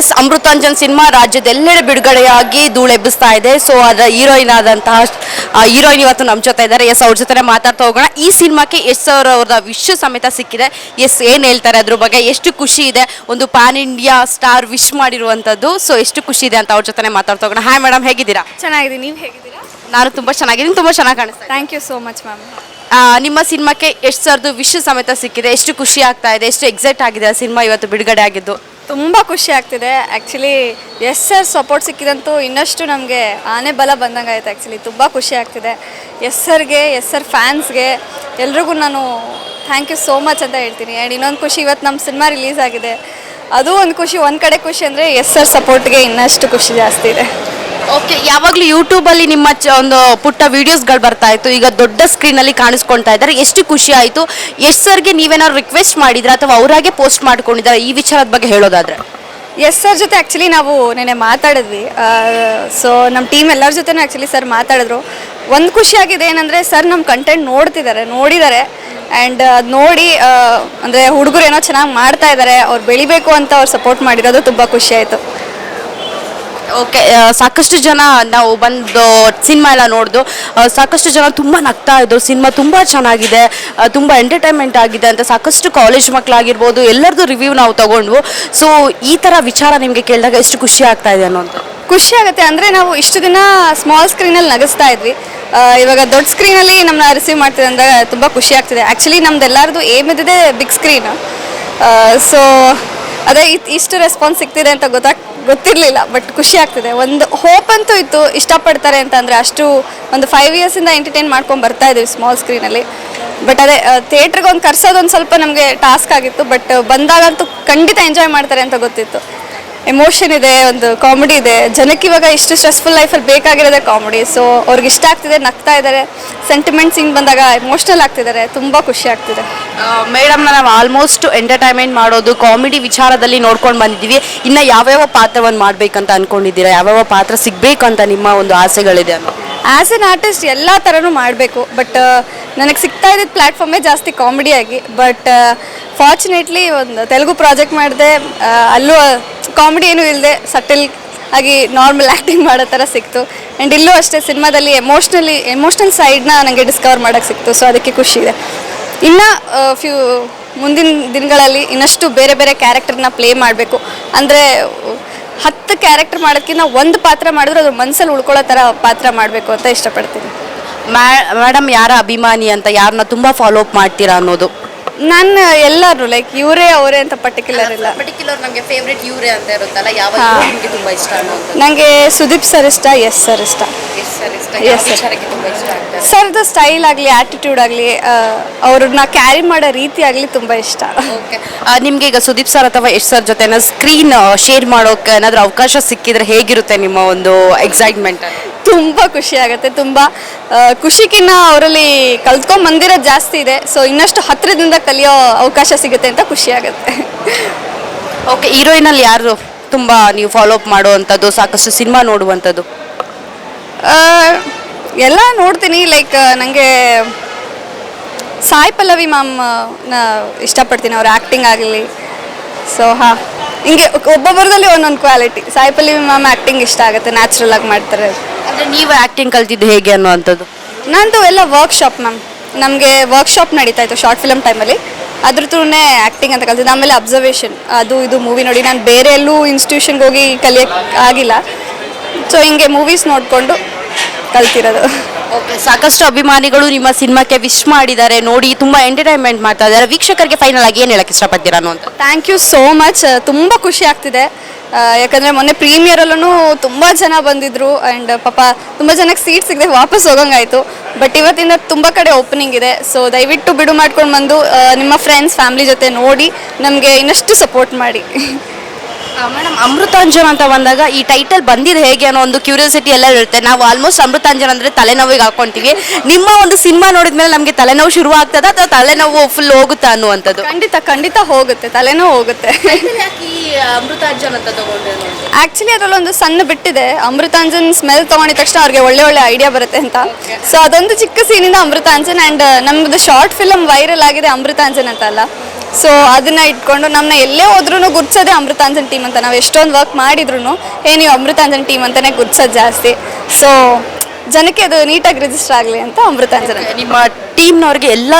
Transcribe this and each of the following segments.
S Amrutanjan cinema ರಾಜ್ಯದೆಲ್ಲೆಡೆ ಬಿಡುಗಡೆಯಾಗಿ ಧೂಳೆಬ್ಬಿಸ್ತಾ ಇದೆ. ಸೊ ಅದರ ಹೀರೋಯಿನ್ ಆದಂತಹ ಹೀರೋಯಿನ್ ಇವತ್ತು ನಮ್ಮ ಜೊತೆ ಇದ್ದಾರೆ. ಎಸ್ ಅವ್ರ ಜೊತೆ ಮಾತಾಡ್ತಾ ಹೋಗೋಣ. ಈ ಸಿನಿಮಾಕ್ಕೆ ಎಸ್ ಅವ್ರ ಅವ್ರ ವಿಶ್ವ ಸಮೇತ ಸಿಕ್ಕಿದೆ. ಎಸ್ ಏನ್ ಹೇಳ್ತಾರೆ ಅದ್ರ ಬಗ್ಗೆ? ಎಷ್ಟು ಖುಷಿ ಇದೆ? ಒಂದು ಪ್ಯಾನ್ ಇಂಡಿಯಾ ಸ್ಟಾರ್ ವಿಶ್ ಮಾಡಿರುವಂತದ್ದು ಸೊ ಎಷ್ಟು ಖುಷಿ ಇದೆ ಅಂತ ಅವ್ರ ಜೊತೆ ಮಾತಾಡ್ತಾ ಹೋಗೋಣ. ಹಾಯ್ ಮೇಡಮ್ ಹೇಗಿದ್ದೀರಾ? ಚೆನ್ನಾಗಿದ್ದೀನಿ. ನೀವು ಹೇಗಿದ್ದೀರಾ? ನಾನು ತುಂಬಾ ಚೆನ್ನಾಗಿದ್ದೀನಿ. ತುಂಬಾ ಚೆನ್ನಾಗಿ ಕಾಣಿಸ್ತಾ thank you so much ma'am ನಿಮ್ಮ ಸಿನಿಮಾಕ್ಕೆ ಎಷ್ಟು ಸರ್ದು ವಿಶ್ವ ಸಮೇತ ಸಿಕ್ಕಿದೆ. ಎಷ್ಟು ಖುಷಿ ಆಗ್ತಾ ಇದೆ? ಎಷ್ಟು ಎಕ್ಸೈಟ್ ಆಗಿದೆ ಆ ಸಿನಿಮಾ ಇವತ್ತು ಬಿಡುಗಡೆ ಆಗಿದ್ದು? ತುಂಬ ಖುಷಿ ಆಗ್ತಿದೆ. ಆ್ಯಕ್ಚುಲಿ ಎಸ್ ಸರ್ ಸಪೋರ್ಟ್ ಸಿಕ್ಕಿದಂತೂ ಇನ್ನಷ್ಟು ನಮಗೆ ಆನೆ ಬಲ ಬಂದಂಗೆ ಆಯ್ತು ಆ್ಯಕ್ಚುಲಿ ತುಂಬ ಖುಷಿ ಆಗ್ತಿದೆ. ಎಸ್ ಸರ್ಗೆ ಎಸ್ ಸರ್ ಫ್ಯಾನ್ಸ್ಗೆ ಎಲ್ರಿಗೂ ನಾನು ಥ್ಯಾಂಕ್ ಯು ಸೋ ಮಚ್ ಅಂತ ಹೇಳ್ತೀನಿ. ಆ್ಯಂಡ್ ಇನ್ನೊಂದು ಖುಷಿ ಇವತ್ತು ನಮ್ಮ ಸಿನಿಮಾ ರಿಲೀಸ್ ಆಗಿದೆ. ಅದು ಒಂದು ಖುಷಿ, ಒಂದು ಕಡೆ ಖುಷಿ ಅಂದರೆ ಎಸ್ ಸರ್ ಸಪೋರ್ಟ್ಗೆ ಇನ್ನಷ್ಟು ಖುಷಿ ಜಾಸ್ತಿ ಇದೆ. ಓಕೆ ಯಾವಾಗಲೂ ಯೂಟ್ಯೂಬಲ್ಲಿ ನಿಮ್ಮ ಒಂದು ಪುಟ್ಟ ವಿಡಿಯೋಸ್ಗಳು ಬರ್ತಾ ಇತ್ತು. ಈಗ ದೊಡ್ಡ ಸ್ಕ್ರೀನಲ್ಲಿ ಕಾಣಿಸ್ಕೊಳ್ತಾ ಇದ್ದಾರೆ. ಎಷ್ಟು ಖುಷಿ ಆಯಿತು. ಎಷ್ಟು ಸರ್ಗೆ ನೀವೇನಾದ್ರು ರಿಕ್ವೆಸ್ಟ್ ಮಾಡಿದ್ರೆ ಅಥವಾ ಅವರಾಗೆ ಪೋಸ್ಟ್ ಮಾಡ್ಕೊಂಡಿದ್ದಾರೆ? ಈ ವಿಚಾರದ ಬಗ್ಗೆ ಹೇಳೋದಾದ್ರೆ. ಎಸ್ ಸರ್ ಜೊತೆ ಆ್ಯಕ್ಚುಲಿ ನಾವು ನೆನೆ ಮಾತಾಡಿದ್ವಿ. ಸೊ ನಮ್ಮ ಟೀಮ್ ಎಲ್ಲರ ಜೊತೆನೂ ಆ್ಯಕ್ಚುಲಿ ಸರ್ ಮಾತಾಡಿದ್ರು. ಒಂದು ಖುಷಿಯಾಗಿದೆ ಏನಂದರೆ ಸರ್ ನಮ್ಮ ಕಂಟೆಂಟ್ ನೋಡ್ತಿದ್ದಾರೆ, ನೋಡಿದ್ದಾರೆ. ಆ್ಯಂಡ್ ಅದು ನೋಡಿ ಅಂದರೆ ಹುಡುಗರು ಏನೋ ಚೆನ್ನಾಗಿ ಮಾಡ್ತಾ ಇದ್ದಾರೆ ಅವ್ರು ಬೆಳಿಬೇಕು ಅಂತ ಅವ್ರು ಸಪೋರ್ಟ್ ಮಾಡಿರೋದು ತುಂಬ ಖುಷಿ ಆಯಿತು. ಓಕೆ ಸಾಕಷ್ಟು ಜನ ನಾವು ಬಂದು ಸಿನಿಮಾ ಎಲ್ಲ ನೋಡ್ದು ಸಾಕಷ್ಟು ಜನ ತುಂಬ ನಗ್ತಾ ಇದ್ರು. ಸಿನಿಮಾ ತುಂಬ ಚೆನ್ನಾಗಿದೆ ತುಂಬ ಎಂಟರ್ಟೈನ್ಮೆಂಟ್ ಆಗಿದೆ ಅಂತ ಸಾಕಷ್ಟು ಕಾಲೇಜ್ ಮಕ್ಕಳಾಗಿರ್ಬೋದು ಎಲ್ಲರದ್ದು ರಿವ್ಯೂ ನಾವು ತಗೊಂಡ್ವು. ಸೊ ಈ ಥರ ವಿಚಾರ ನಿಮಗೆ ಕೇಳಿದಾಗ ಎಷ್ಟು ಖುಷಿ ಆಗ್ತಾ ಇದೆ ಅನ್ನೋದು? ಖುಷಿ ಆಗುತ್ತೆ. ಅಂದರೆ ನಾವು ಇಷ್ಟು ದಿನ ಸ್ಮಾಲ್ ಸ್ಕ್ರೀನಲ್ಲಿ ನಗಿಸ್ತಾ ಇದ್ವಿ. ಇವಾಗ ದೊಡ್ಡ ಸ್ಕ್ರೀನಲ್ಲಿ ನಮ್ಮನ್ನ ರಿಸೀವ್ ಮಾಡ್ತಿದೆ ಅಂದಾಗ ತುಂಬ ಖುಷಿ ಆಗ್ತಿದೆ. ಆ್ಯಕ್ಚುಲಿ ನಮ್ದೆಲ್ಲರದು ಏಮ್ ಇದ್ದಿದೆ ಬಿಗ್ ಸ್ಕ್ರೀನ್ ಸೊ ಅದೇ ಇಷ್ಟು ರೆಸ್ಪಾನ್ಸ್ ಸಿಗ್ತಿದೆ ಅಂತ ಗೊತ್ತಾಗ್ ಗೊತ್ತಿರಲಿಲ್ಲ ಬಟ್ ಖುಷಿ ಆಗ್ತಿದೆ. ಒಂದು ಹೋಪ್ ಅಂತೂ ಇತ್ತು, ಇಷ್ಟಪಡ್ತಾರೆ ಅಂತಂದರೆ ಅಷ್ಟು ಒಂದು ಫೈವ್ ಇಯರ್ಸಿಂದ ಎಂಟರ್ಟೈನ್ ಮಾಡ್ಕೊಂಡು ಬರ್ತಾ ಇದ್ದೀವಿ ಸ್ಮಾಲ್ ಸ್ಕ್ರೀನಲ್ಲಿ ಬಟ್ ಅದೇ ಥಿಯೇಟ್ರಿಗೆ ಒಂದು ಕರ್ಸೋದು ಒಂದು ಸ್ವಲ್ಪ ನಮಗೆ ಟಾಸ್ಕ್ ಆಗಿತ್ತು ಬಟ್ ಬಂದಾಗಂತೂ ಖಂಡಿತ ಎಂಜಾಯ್ ಮಾಡ್ತಾರೆ ಅಂತ ಗೊತ್ತಿತ್ತು. ಎಮೋಷನ್ ಇದೆ ಒಂದು ಕಾಮಿಡಿ ಇದೆ. ಜನಕ್ಕೆ ಇವಾಗ ಇಷ್ಟು ಸ್ಟ್ರೆಸ್ಫುಲ್ ಲೈಫಲ್ಲಿ ಬೇಕಾಗಿರೋದೇ ಕಾಮಿಡಿ ಸೊ ಅವ್ರಿಗೆ ಇಷ್ಟ ಆಗ್ತಿದೆ ನಗ್ತಾ ಇದ್ದಾರೆ. ಸೆಂಟಿಮೆಂಟ್ ಸೀನ್ ಬಂದಾಗ ಎಮೋಷ್ನಲ್ ಆಗ್ತಿದ್ದಾರೆ. ತುಂಬ ಖುಷಿ ಆಗ್ತಿದೆ. ಮೇಡಮ್ ನಾವು ಆಲ್ಮೋಸ್ಟ್ ಎಂಟರ್ಟೈನ್ಮೆಂಟ್ ಮಾಡೋದು ಕಾಮಿಡಿ ವಿಚಾರದಲ್ಲಿ ನೋಡ್ಕೊಂಡು ಬಂದಿದ್ದೀವಿ. ಇನ್ನು ಯಾವ್ಯಾವ ಪಾತ್ರವನ್ನು ಮಾಡಬೇಕಂತ ಅಂದ್ಕೊಂಡಿದ್ದೀರಾ ಯಾವ್ಯಾವ ಪಾತ್ರ ಸಿಗಬೇಕು ಅಂತ ನಿಮ್ಮ ಒಂದು ಆಸೆಗಳಿದೆ ಅನ್ನೋ ಆ್ಯಸ್ ಎನ್ ಆರ್ಟಿಸ್ಟ್ ಎಲ್ಲ ಥರನೂ ಮಾಡಬೇಕು. ಬಟ್ ನನಗೆ ಸಿಗ್ತಾ ಇದ್ದಿದ್ದು ಪ್ಲ್ಯಾಟ್ಫಾರ್ಮೇ ಜಾಸ್ತಿ ಕಾಮಿಡಿಯಾಗಿ ಬಟ್ ಫಾರ್ಚುನೇಟ್ಲಿ ಒಂದು ತೆಲುಗು ಪ್ರಾಜೆಕ್ಟ್ ಮಾಡಿದೆ ಅಲ್ಲೂ ಕಾಮಿಡಿ ಏನೂ ಇಲ್ಲದೆ ಸಟಲ್ ಆಗಿ ನಾರ್ಮಲ್ ಆ್ಯಕ್ಟಿಂಗ್ ಮಾಡೋ ಥರ ಸಿಕ್ತು. ಆ್ಯಂಡ್ ಇಲ್ಲೂ ಅಷ್ಟೇ ಸಿನಿಮಾದಲ್ಲಿ ಎಮೋಷ್ನಲಿ ಎಮೋಷ್ನಲ್ ಸೈಡ್ನ ನನಗೆ ಡಿಸ್ಕವರ್ ಮಾಡೋಕ್ಕೆ ಸಿಕ್ತು. ಸೊ ಅದಕ್ಕೆ ಖುಷಿ ಇದೆ. ಇನ್ನು ಫ್ಯೂ ಮುಂದಿನ ದಿನಗಳಲ್ಲಿ ಇನ್ನಷ್ಟು ಬೇರೆ ಬೇರೆ ಕ್ಯಾರೆಕ್ಟರ್ನ ಪ್ಲೇ ಮಾಡಬೇಕು. ಅಂದರೆ ಹತ್ತು ಕ್ಯಾರೆಕ್ಟರ್ ಮಾಡೋದಕ್ಕಿಂತ ಒಂದು ಪಾತ್ರ ಮಾಡಿದ್ರೆ ಅದ್ರ ಮನಸ್ಸಲ್ಲಿ ಉಳ್ಕೊಳ್ಳೋ ಥರ ಪಾತ್ರ ಮಾಡಬೇಕು ಅಂತ ಇಷ್ಟಪಡ್ತೀನಿ. ಮ್ಯಾ ಮೇಡಮ್ ಯಾರ ಅಭಿಮಾನಿ ಅಂತ ಯಾರನ್ನ ತುಂಬ ಫಾಲೋ ಅಪ್ ಮಾಡ್ತೀರಾ ಅನ್ನೋದು. ನಾನು ಎಲ್ಲರೂ ಲೈಕ್ ಇವರೇ ಅವರೇ ಅಂತ ಪರ್ಟಿಕ್ಯುಲರ್ ಇಲ್ಲ. ಪರ್ಟಿಕ್ಯುಲರ್ ನಮಗೆ ಫೇವ್ರೆಟ್ ಇವರೇ ಅಂತ ಇರುತ್ತಲ್ಲ ಯಾವ. ನಿಮಗೆ ತುಂಬಾ ಇಷ್ಟ ಅನ್ನೋದು? ನನಗೆ ಸುದೀಪ್ ಸರ್ ಇಷ್ಟ ಎಸ್ ಸರ್ ಇಷ್ಟ. Sir sir. ತುಂಬಾ ಇಷ್ಟ ಸರ್ದು ಸ್ಟೈಲ್ ಆಗಲಿ ಆಟಿಟ್ಯೂಡ್ ಆಗಲಿ ಅವ್ರನ್ನ ಕ್ಯಾರಿ ಮಾಡೋ ರೀತಿ ಆಗಲಿ ತುಂಬ ಇಷ್ಟ. ಓಕೆ ನಿಮ್ಗೆ ಈಗ ಸುದೀಪ್ ಸರ್ ಅಥವಾ ಯಶ್ ಸರ್ ಜೊತೆ ಸ್ಕ್ರೀನ್ ಶೇರ್ ಮಾಡೋಕೆ ಏನಾದ್ರೂ ಅವಕಾಶ ಸಿಕ್ಕಿದ್ರೆ ಹೇಗಿರುತ್ತೆ ನಿಮ್ಮ ಒಂದು ಎಕ್ಸೈಟ್ಮೆಂಟ್ ತುಂಬ ಖುಷಿ ಆಗುತ್ತೆ ತುಂಬ ಖುಷಿಕಿನ್ನ ಅವರಲ್ಲಿ ಕಲ್ತ್ಕೊಂಡ್ ಬಂದಿರೋ ಜಾಸ್ತಿ ಇದೆ. ಸೊ ಇನ್ನಷ್ಟು ಹತ್ತಿರದಿಂದ ಕಲಿಯೋ ಅವಕಾಶ ಸಿಗುತ್ತೆ ಅಂತ ಖುಷಿ ಆಗುತ್ತೆ. ಓಕೆ ಹೀರೋಯಿನಲ್ಲಿ ಯಾರು ತುಂಬ ನೀವು ಫಾಲೋ ಅಪ್ ಮಾಡುವಂಥದ್ದು ಸಾಕಷ್ಟು ಸಿನಿಮಾ ನೋಡುವಂಥದ್ದು? ಎಲ್ಲ ನೋಡ್ತೀನಿ ಲೈಕ್ ನನಗೆ ಸಾಯಿ ಪಲ್ಲವಿ ಮ್ಯಾಮ್ನ ಇಷ್ಟಪಡ್ತೀನಿ ಅವ್ರ ಆ್ಯಕ್ಟಿಂಗ್ ಆಗಲಿ. ಸೊ ಹಾಂ ಹಿಂಗೆ ಒಬ್ಬೊಬ್ಬರದಲ್ಲಿ ಒಂದೊಂದು quality Sai Pallavi ma'am acting ಇಷ್ಟ ಆಗುತ್ತೆ ನ್ಯಾಚುರಲ್ ಆಗಿ ಮಾಡ್ತಾರೆ. ಅಂದ್ರೆ ನೀವು ಆಕ್ಟಿಂಗ್ ಕಲ್ತಿದ್ದು ಹೇಗೆ ಅನ್ನುವಂಥದ್ದು? ನಂದು ಎಲ್ಲ ವರ್ಕ್ಶಾಪ್ ಮ್ಯಾಮ್ ನಮಗೆ ವರ್ಕ್ಶಾಪ್ ನಡೀತಾ ಇತ್ತು ಶಾರ್ಟ್ ಫಿಲಮ್ ಟೈಮಲ್ಲಿ ಅದ್ರ ಥ್ರೂನೇ ಆ್ಯಕ್ಟಿಂಗ್ ಅಂತ ಕಲ್ತಿದ್ದು. ಆಮೇಲೆ ಅಬ್ಸರ್ವೇಷನ್ ಅದು ಇದು ಮೂವಿ ನೋಡಿ. ನಾನು ಬೇರೆ ಎಲ್ಲೂ ಇನ್ಸ್ಟಿಟ್ಯೂಷನ್ಗೆ ಹೋಗಿ ಕಲಿಯೋಕ್ಕೆ ಆಗಿಲ್ಲ. ಸೊ ಹಿಂಗೆ ಮೂವೀಸ್ ನೋಡಿಕೊಂಡು ಕಲ್ತಿರೋದು. ಓಕೆ ಸಾಕಷ್ಟು ಅಭಿಮಾನಿಗಳು ನಿಮ್ಮ ಸಿನಿಮಾಕ್ಕೆ ವಿಶ್ ಮಾಡಿದ್ದಾರೆ. ನೋಡಿ ತುಂಬ ಎಂಟರ್ಟೈನ್ಮೆಂಟ್ ಮಾಡ್ತಾ ಇದ್ದಾರೆ. ವೀಕ್ಷಕರಿಗೆ ಫೈನಲ್ ಆಗಿ ಏನು ಹೇಳಕ್ಕೆ ಇಷ್ಟಪಡ್ತೀರಾ ಅನ್ನೋ ಥ್ಯಾಂಕ್ ಯು ಸೋ ಮಚ್ ತುಂಬ ಖುಷಿ ಆಗ್ತಿದೆ. ಯಾಕಂದ್ರೆ ಮೊನ್ನೆ ಪ್ರೀಮಿಯರಲ್ಲೂ ತುಂಬ ಜನ ಬಂದಿದ್ರು ಆ್ಯಂಡ್ ಪಾಪ ತುಂಬ ಜನಕ್ಕೆ ಸೀಟ್ ಸಿಗದೆ ವಾಪಸ್ ಹೋಗಂಗಾಯಿತು. ಬಟ್ ಇವತ್ತಿಂದ ತುಂಬ ಕಡೆ ಓಪನಿಂಗ್ ಇದೆ. ಸೊ ದಯವಿಟ್ಟು ಬಿಡು ಮಾಡ್ಕೊಂಡು ಬಂದು ನಿಮ್ಮ ಫ್ರೆಂಡ್ಸ್ ಫ್ಯಾಮಿಲಿ ಜೊತೆ ನೋಡಿ, ನಮಗೆ ಇನ್ನಷ್ಟು ಸಪೋರ್ಟ್ ಮಾಡಿ. ಮೇಡಮ್ ಅಮೃತಾಂಜನ್ ಅಂತ ಬಂದಾಗ ಈ ಟೈಟಲ್ ಬಂದಿದೆ ಹೇಗೆ ಅನ್ನೋ ಒಂದು ಕ್ಯೂರಿಯಾಸಿಟಿ ಎಲ್ಲ ಇರುತ್ತೆ. ನಾವು ಆಲ್ಮೋಸ್ಟ್ ಅಮೃತಾಂಜನ್ ಅಂದ್ರೆ ತಲೆನೋವಿಗೆ ಹಾಕೊಂತೀವಿ. ನಿಮ್ಮ ಒಂದು ಸಿನಿಮಾ ನೋಡಿದ್ಮೇಲೆ ನಮಗೆ ತಲೆನೋವು ಶುರು ಆಗ್ತದ ಅಥವಾ ತಲೆನೋವು ಫುಲ್ ಹೋಗುತ್ತಾ ಅನ್ನುವಂಥದ್ದು? ಖಂಡಿತ ಖಂಡಿತ ಹೋಗುತ್ತೆ. ತಲೆನೋವು ಹೋಗುತ್ತೆ. ಅಮೃತಾಂಜನ್ ಅಂತ ತಗೊಂಡ್ರೆ ಆ್ಯಕ್ಚುಲಿ ಅದರಲ್ಲಿ ಒಂದು ಸಣ್ಣ ಬಿಟ್ಟಿದೆ. ಅಮೃತಾಂಜನ್ ಸ್ಮೆಲ್ ತೊಗೊಂಡಿದ ತಕ್ಷಣ ಅವ್ರಿಗೆ ಒಳ್ಳೆ ಒಳ್ಳೆ ಐಡಿಯಾ ಬರುತ್ತೆ ಅಂತ. ಸೊ ಅದೊಂದು ಚಿಕ್ಕ ಸೀನಿಂದ ಅಮೃತಾಂಜನ್ ಆ್ಯಂಡ್ ನಮ್ಮದು ಶಾರ್ಟ್ ಫಿಲಮ್ ವೈರಲ್ ಆಗಿದೆ ಅಮೃತಾಂಜನ್ ಅಂತ ಅಲ್ಲ. ಸೊ ಅದನ್ನ ಇಟ್ಕೊಂಡು ನಮ್ಮನ್ನ ಎಲ್ಲೇ ಹೋದ್ರೂ ಗುರ್ಸೋದೇ ಅಮೃತಾಂಜನ್ ಟೀಮ್ ಅಂತ. ನಾವು ಎಷ್ಟೊಂದು ವರ್ಕ್ ಮಾಡಿದ್ರು ಏ ನೀವು ಅಮೃತಾಂಜನ್ ಟೀಮ್ ಅಂತಲೇ ಗುರ್ಸೋದು ಜಾಸ್ತಿ. ಸೊ ಜನಕ್ಕೆ ಅದು ನೀಟಾಗಿ ರಿಜಿಸ್ಟರ್ ಆಗಲಿ ಅಂತ ಅಮೃತಾಂಜನ್ ನಿಮ್ಮ ಟೀಮ್ನವ್ರಿಗೆ ಎಲ್ಲ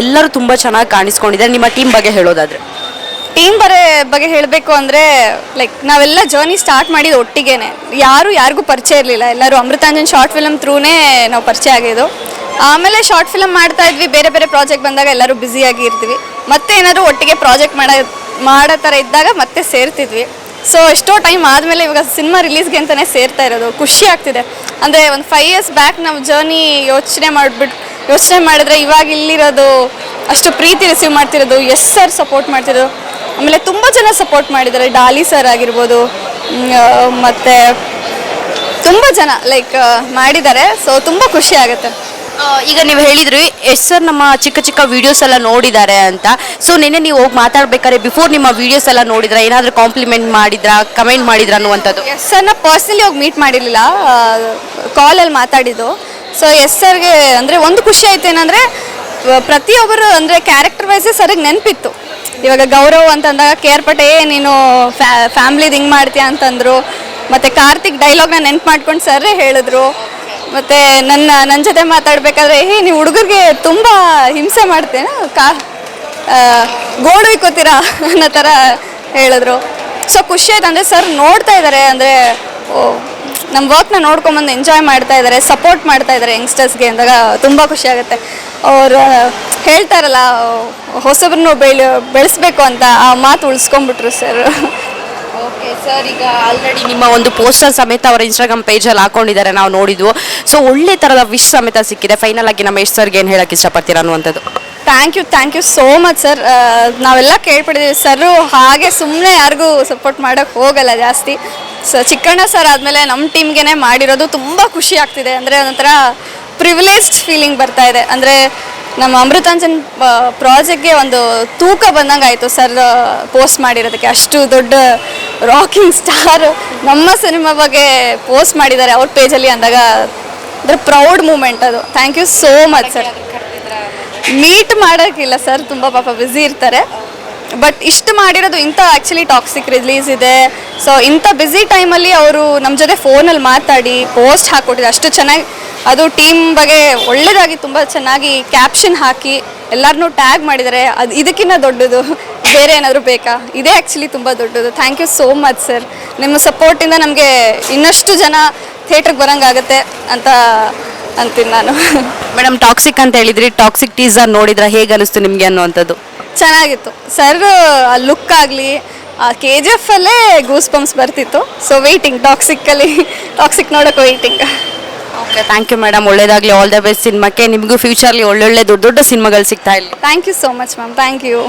ಎಲ್ಲರೂ ತುಂಬ ಚೆನ್ನಾಗಿ ಕಾಣಿಸ್ಕೊಂಡಿದ್ದಾರೆ. ನಿಮ್ಮ ಟೀಮ್ ಬಗ್ಗೆ ಹೇಳೋದಾದ್ರೆ. ಟೀಮ್ ಬರೆ ಬಗ್ಗೆ ಹೇಳಬೇಕು ಅಂದರೆ ಲೈಕ್ ನಾವೆಲ್ಲ ಜರ್ನಿ ಸ್ಟಾರ್ಟ್ ಮಾಡಿದ ಒಟ್ಟಿಗೆನೆ. ಯಾರು ಯಾರಿಗೂ ಪರಿಚಯ ಇರಲಿಲ್ಲ. ಎಲ್ಲರೂ ಅಮೃತಾಂಜನ್ ಶಾರ್ಟ್ ಫಿಲಮ್ ಥ್ರೂನೇ ನಾವು ಪರಿಚಯ ಆಗಿದ್ದು. ಆಮೇಲೆ ಶಾರ್ಟ್ ಫಿಲಮ್ ಮಾಡ್ತಾ ಇದ್ವಿ. ಬೇರೆ ಬೇರೆ ಪ್ರಾಜೆಕ್ಟ್ ಬಂದಾಗ ಎಲ್ಲರೂ ಬ್ಯುಸಿಯಾಗಿ ಇರ್ತೀವಿ. ಮತ್ತೆ ಏನಾದ್ರು ಒಟ್ಟಿಗೆ ಪ್ರಾಜೆಕ್ಟ್ ಮಾಡೋ ಮಾಡೋ ಥರ ಇದ್ದಾಗ ಮತ್ತೆ ಸೇರ್ತಿದ್ವಿ. ಸೊ ಎಷ್ಟೋ ಟೈಮ್ ಆದಮೇಲೆ ಇವಾಗ ಸಿನಿಮಾ ರಿಲೀಸ್ಗೆ ಅಂತಲೇ ಸೇರ್ತಾ ಇರೋದು. ಖುಷಿ ಆಗ್ತಿದೆ. ಅಂದರೆ ಒಂದು ಫೈವ್ ಇಯರ್ಸ್ ಬ್ಯಾಕ್ ನಾವು ಜರ್ನಿ ಯೋಚನೆ ಮಾಡಿಬಿಟ್ಟು ಯೋಚನೆ ಮಾಡಿದ್ರೆ ಇವಾಗ ಇಲ್ಲಿರೋದು, ಅಷ್ಟು ಪ್ರೀತಿ ರಿಸೀವ್ ಮಾಡ್ತಿರೋದು. ಎಸ್ ಸರ್ ಸಪೋರ್ಟ್ ಮಾಡ್ತಿರೋದು. ಆಮೇಲೆ ತುಂಬ ಜನ ಸಪೋರ್ಟ್ ಮಾಡಿದ್ದಾರೆ. ಡಾಲಿ ಸರ್ ಆಗಿರ್ಬೋದು ಮತ್ತು ತುಂಬ ಜನ ಲೈಕ್ ಮಾಡಿದ್ದಾರೆ. ಸೊ ತುಂಬ ಖುಷಿ ಆಗುತ್ತೆ. ಈಗ ನೀವು ಹೇಳಿದ್ರಿ, ಎಸ್ ಸರ್ ನಮ್ಮ ಚಿಕ್ಕ ಚಿಕ್ಕ ವಿಡಿಯೋಸ್ ಎಲ್ಲ ನೋಡಿದ್ದಾರೆ ಅಂತ. ಸೊ ನಿನ್ನೆ ನೀವು ಹೋಗಿ ಮಾತಾಡ್ಬೇಕಾದ್ರೆ ಬಿಫೋರ್ ನಿಮ್ಮ ವಿಡಿಯೋಸ್ ಎಲ್ಲ ನೋಡಿದ್ರ, ಏನಾದರೂ ಕಾಂಪ್ಲಿಮೆಂಟ್ ಮಾಡಿದ್ರಾ ಕಮೆಂಟ್ ಮಾಡಿದ್ರ ಅನ್ನುವಂಥದ್ದು? ಎಸ್ ಸರ್ನ ಪರ್ಸ್ನಲಿ ಹೋಗಿ ಮೀಟ್ ಮಾಡಿರಲಿಲ್ಲ. ಕಾಲಲ್ಲಿ ಮಾತಾಡಿದ್ದು. ಸೊ ಎಸ್ ಸರ್ಗೆ ಅಂದರೆ ಒಂದು ಖುಷಿ ಆಯ್ತು ಏನಂದರೆ ಪ್ರತಿಯೊಬ್ಬರು ಅಂದರೆ ಕ್ಯಾರೆಕ್ಟರ್ ವೈಸೇ ಸರಿಗೆ ನೆನಪಿತ್ತು. ಇವಾಗ ಗೌರವ್ ಅಂತಂದಾಗ, ಕೇರ್ ಪಟೇ, ನೀನು ಫ್ಯಾಮ್ಲಿದು ಹಿಂಗೆ ಮಾಡ್ತೀಯ? ಅಂತಂದರು. ಮತ್ತು ಕಾರ್ತಿಕ್ ಡೈಲಾಗ್ನ ನೆನ್ಪು ಮಾಡ್ಕೊಂಡು ಸರ್ ಹೇಳಿದ್ರು. ಮತ್ತು ನನ್ನ ನನ್ನ ಜೊತೆ ಮಾತಾಡಬೇಕಾದ್ರೆ, ಹೇ, ನೀವು ಹುಡುಗರಿಗೆ ತುಂಬ ಹಿಂಸೆ ಮಾಡ್ತೇನೆ ಕಾ ಗೋಡು ಇಕ್ಕೋತೀರಾ ಅನ್ನೋ ಥರ ಹೇಳಿದ್ರು. ಸೊ ಖುಷಿ ಆಯ್ತು. ಅಂದರೆ ಸರ್ ನೋಡ್ತಾ ಇದ್ದಾರೆ ಅಂದರೆ, ಓ ನಮ್ಮ ವರ್ಕ್ನ ನೋಡ್ಕೊಂಬಂದು ಎಂಜಾಯ್ ಮಾಡ್ತಾ ಇದ್ದಾರೆ ಸಪೋರ್ಟ್ ಮಾಡ್ತಾ ಇದ್ದಾರೆ ಯಂಗ್ಸ್ಟರ್ಸ್ಗೆ ಅಂದಾಗ ತುಂಬ ಖುಷಿ ಆಗುತ್ತೆ. ಅವರು ಹೇಳ್ತಾರಲ್ಲ ಹೊಸಬ್ರನ್ನು ಬೆಳೆ, ಬೆಳೆಸ್ಬೇಕು ಅಂತ ಆ ಮಾತು ಉಳಿಸ್ಕೊಂಬಿಟ್ರು ಸರ್ ಓಕೆ ಸರ್ ಈಗ ಆಲ್ರೆಡಿ ನಿಮ್ಮ ಒಂದು ಪೋಸ್ಟರ್ ಸಮೇತ ಅವರ ಇನ್ಸ್ಟಾಗ್ರಾಮ್ ಪೇಜಲ್ಲಿ ಹಾಕೊಂಡಿದ್ದಾರೆ, ನಾವು ನೋಡಿದ್ವು. ಸೊ ಒಳ್ಳೆ ಥರದ ವಿಶ್ ಸಮೇತ ಸಿಕ್ಕಿದೆ. ಫೈನಲ್ ಆಗಿ ನಮ್ಮ ಎಷ್ಟು ಸರ್ಗೆ ಏನು ಹೇಳಕ್ಕೆ ಇಷ್ಟಪಡ್ತೀರಾ ಅನ್ನುವಂಥದ್ದು? Thank you thank you so much sir ನಾವೆಲ್ಲ ಕೇಳ್ಪಡಿದ್ದೀವಿ ಸರ್ ಹಾಗೆ ಸುಮ್ಮನೆ ಯಾರಿಗೂ ಸಪೋರ್ಟ್ ಮಾಡೋಕ್ಕೆ ಹೋಗಲ್ಲ ಜಾಸ್ತಿ. ಸೊ ಚಿಕ್ಕಣ್ಣ ಸರ್ ಆದಮೇಲೆ ನಮ್ಮ ಟೀಮ್ಗೆ ಮಾಡಿರೋದು ತುಂಬ ಖುಷಿ ಆಗ್ತಿದೆ. ಅಂದರೆ ಒಂಥರ ಪ್ರಿವಿಲೇಜ್ಡ್ ಫೀಲಿಂಗ್ ಬರ್ತಾ ಇದೆ. ಅಂದರೆ ನಮ್ಮ ಅಮೃತಾಂಜನ್ ಪ್ರಾಜೆಕ್ಟ್ಗೆ ಒಂದು ತೂಕ ಬಂದಂಗೆ ಆಯಿತು ಸರ್ ಪೋಸ್ಟ್ ಮಾಡಿರೋದಕ್ಕೆ. ಅಷ್ಟು ದೊಡ್ಡ ರಾಕಿಂಗ್ ಸ್ಟಾರ್ ನಮ್ಮ ಸಿನಿಮಾ ಬಗ್ಗೆ ಪೋಸ್ಟ್ ಮಾಡಿದ್ದಾರೆ ಅವ್ರ ಪೇಜಲ್ಲಿ ಅಂದಾಗ. ಅಂದರೆ ಪ್ರೌಡ್ ಮೂಮೆಂಟ್ ಅದು. Thank you so much sir meet ಮಾಡೋಕ್ಕಿಲ್ಲ sir ತುಂಬ ಪಾಪ ಬ್ಯುಸಿ ಇರ್ತಾರೆ. ಬಟ್ ಇಷ್ಟು ಮಾಡಿರೋದು ಇಂಥ ಆ್ಯಕ್ಚುಲಿ ಟಾಕ್ಸಿಕ್ ರಿಲೀಸ್ ಇದೆ. ಸೊ ಇಂಥ ಬ್ಯುಸಿ ಟೈಮಲ್ಲಿ ಅವರು ನಮ್ಮ ಜೊತೆ ಫೋನಲ್ಲಿ ಮಾತಾಡಿ ಪೋಸ್ಟ್ ಹಾಕ್ಕೊಟ್ಟಿದ್ದಾರೆ. ಅಷ್ಟು ಚೆನ್ನಾಗಿ ಅದು ಟೀಮ್ ಬಗ್ಗೆ ಒಳ್ಳೇದಾಗಿ ತುಂಬ ಚೆನ್ನಾಗಿ ಕ್ಯಾಪ್ಷನ್ ಹಾಕಿ ಎಲ್ಲರನ್ನೂ ಟ್ಯಾಗ್ ಮಾಡಿದರೆ. ಅದು ಇದಕ್ಕಿಂತ ದೊಡ್ಡದು. ಬೇರೆ ಏನಾದರೂ ಬೇಕಾ? ಇದೇ ಆ್ಯಕ್ಚುಲಿ ತುಂಬ ದೊಡ್ಡದು. Thank you so much sir ನಿಮ್ಮ ಸಪೋರ್ಟಿಂದ ನಮಗೆ ಇನ್ನಷ್ಟು ಜನ ಥಿಯೇಟ್ರಿಗೆ ಬರೋಂಗಾಗತ್ತೆ ಅಂತ ಅಂತೀನಿ ನಾನು. ಮೇಡಮ್ ಟಾಕ್ಸಿಕ್ ಅಂತ ಹೇಳಿದ್ರಿ. ಟಾಕ್ಸಿಕ್ ಟೀಸರ್ ನೋಡಿದ್ರೆ ಹೇಗೆ ಅನಿಸ್ತು ನಿಮಗೆ ಅನ್ನುವಂಥದ್ದು? ಚೆನ್ನಾಗಿತ್ತು. ಸರ್ ಆ ಲುಕ್ ಆಗಲಿ ಆ ಕೆ ಜಿ ಎಫ್ ಅಲ್ಲೇ ಗೂಸ್ ಪಂಪ್ಸ್ ಬರ್ತಿತ್ತು ಸೊ ವೆಯ್ಟಿಂಗ್ ಟಾಕ್ಸಿಕ್ಕಲ್ಲಿ ಟಾಕ್ಸಿಕ್ ನೋಡೋಕೆ waiting okay thank you madam ಒಳ್ಳೇದಾಗಲಿ ಆಲ್ ದ ಬೆಸ್ಟ್ ಸಿನಿಮಾಕ್ಕೆ. ನಿಮಗೂ ಫ್ಯೂಚರ್ಲಿ ಒಳ್ಳೊಳ್ಳೆ ದೊಡ್ಡ ದೊಡ್ಡ ಸಿನಿಮಾಗಳು ಸಿಗ್ತಾ ಇಲ್ಲ thank you so much ma'am thank you